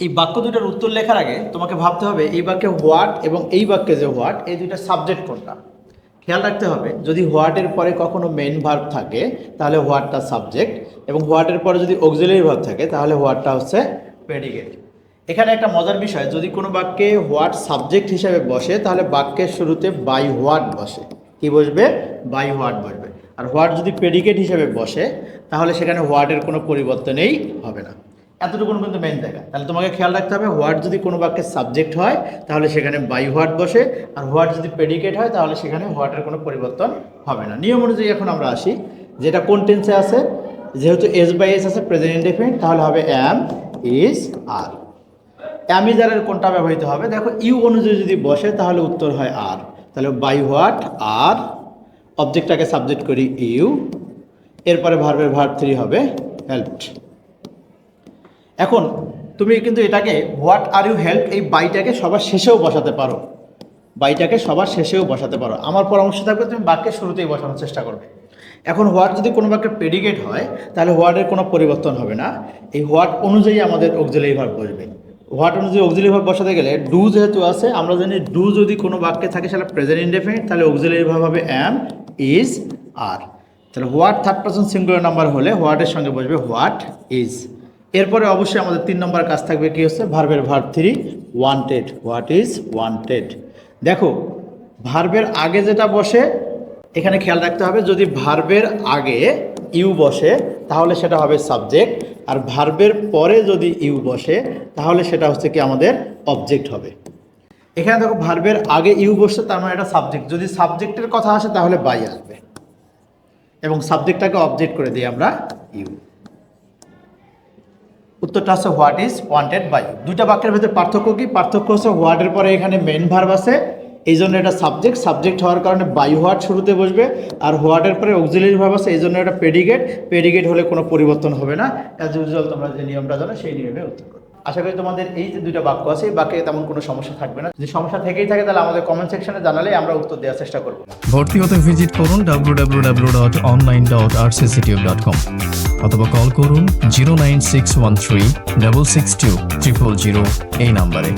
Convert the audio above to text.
এই বাক্য দুটার উত্তর লেখার আগে তোমাকে ভাবতে হবে এই বাক্যে হোয়াট এবং এই বাক্যে যে হোয়াট এই দুইটা সাবজেক্ট কোনটা? খেয়াল রাখতে হবে, যদি হোয়াটের পরে কখনো মেন ভার্ব থাকে, তাহলে হোয়াটটা সাবজেক্ট এবং হোয়াটের পরে যদি অক্সিলারি ভার্ব থাকে, তাহলে হোয়াটটা হচ্ছে প্রেডিকেট এখানে একটা মজার বিষয়, যদি কোনো বাক্যে হোয়াট সাবজেক্ট হিসেবে বসে, তাহলে বাক্যের শুরুতে বাই হোয়াট বসে। কি বসবে? বাই হোয়াট বসবে। আর হোয়াট যদি প্রেডিকেট হিসেবে বসে, তাহলে সেখানে হোয়াটের কোনো পরিবর্তনই হবে না। এতটুকু কিন্তু মেইন জায়গা। তাহলে তোমাকে খেয়াল রাখতে হবে হোয়াট যদি কোনো বাক্যের সাবজেক্ট হয়, তাহলে সেখানে বাই হোয়াট বসে, আর হোয়াট যদি প্রেডিকেট হয়, তাহলে সেখানে হোয়াটের কোনো পরিবর্তন হবে না। নিয়ম অনুযায়ী এখন আমরা আসি। যেটা কোন টেন্সে আছে? যেহেতু এস বাই এস আছে প্রেজেন্ট ইনডেফিনিট তাহলে হবে অ্যাম ইজ আর অ্যামিজারের কোনটা ব্যবহৃত হবে? দেখো ইউ অনুযায়ী যদি বসে, তাহলে উত্তর হয় আর তাহলে বাই হোয়াট আর অবজেক্টটাকে সাবজেক্ট করি ইউ এরপরে ভার্বের ভার্ব থ্রি হবে হেল্পড এখন তুমি কিন্তু এটাকে হোয়াট আর ইউ হেল্প এই বাইটাকে সবার শেষেও বসাতে পারো। বাইটাকে সবার শেষেও বসাতে পারো। আমার পরামর্শ থাকবে তুমি বাক্যের শুরুতেই বসানোর চেষ্টা করবে। এখন হোয়াট যদি কোনো বাক্যের প্রেডিকেট হয়, তাহলে হোয়াটের কোনো পরিবর্তন হবে না। এই হোয়াট অনুযায়ী আমাদের অক্সিলারি ভার্ব বসবে। হোয়াট অনুযায়ী অক্সিলারি ভার্ব বসাতে গেলে ডু যেহেতু আছে, আমরা জানি ডু যদি কোনো বাক্যে থাকে সেটা প্রেজেন্ট ইনডেফিনিট তাহলে অক্সিলারি ভার্ব হবে অ্যাম ইজ আর তাহলে what third person singular number হলে হোয়াটের সঙ্গে বসবে হোয়াট ইজ এরপরে অবশ্যই আমাদের তিন নম্বর কাজ থাকবে কি হচ্ছে? ভার্বের verb three wanted what is wanted দেখো ভার্বের আগে যেটা বসে, এখানে খেয়াল রাখতে হবে, যদি ভার্বের আগে ইউ বসে, তাহলে সেটা হবে সাবজেক্ট আর ভার্বের পরে যদি ইউ বসে, তাহলে সেটা হচ্ছে কি আমাদের অবজেক্ট হবে। এখানে দেখো ভার্বের আগে ইউ বসছে তার মানে এটা সাবজেক্ট যদি সাবজেক্টের কথা আসে, তাহলে বাই আসবে। এবং সাবজেক্টটাকে অবজেক্ট করে দিই আমরা ইউ উত্তরটা হচ্ছে হোয়াট ইজ ওয়ান্টেড বাই দুইটা বাক্যের ভেতরে পার্থক্য কি? পার্থক্য হচ্ছে হোয়াটের পরে এখানে মেন ভার্ব আছে। এই জন্য এটা সাবজেক্ট সাবজেক্ট হওয়ার কারণে বাই হোয়াট শুরুতে বসবে। আর হোয়াটের পরে অক্সিলারি ভার্ব আছে এই জন্য এটা পেডিগেট পেডিগেট হলে কোনো পরিবর্তন হবে না। অ্যাজ ইউজুয়াল তোমরা যে নিয়মটা জানো, সেই নিয়মে উত্তর করো। আশা করি তোমাদের এই যে দুইটা বাক্য আছে, এই বাক্যে তেমন কোনো সমস্যা থাকবে না। যদি সমস্যা থেকেই থাকে, তাহলে আমাদের কমেন্ট সেকশনে জানালে আমরা উত্তর দেওয়ার চেষ্টা করব। ভর্তি হতে ভিজিট করুন www.online.rcctube.com অথবা কল করুন zero nine six one three double six two triple zero এই নাম্বারে।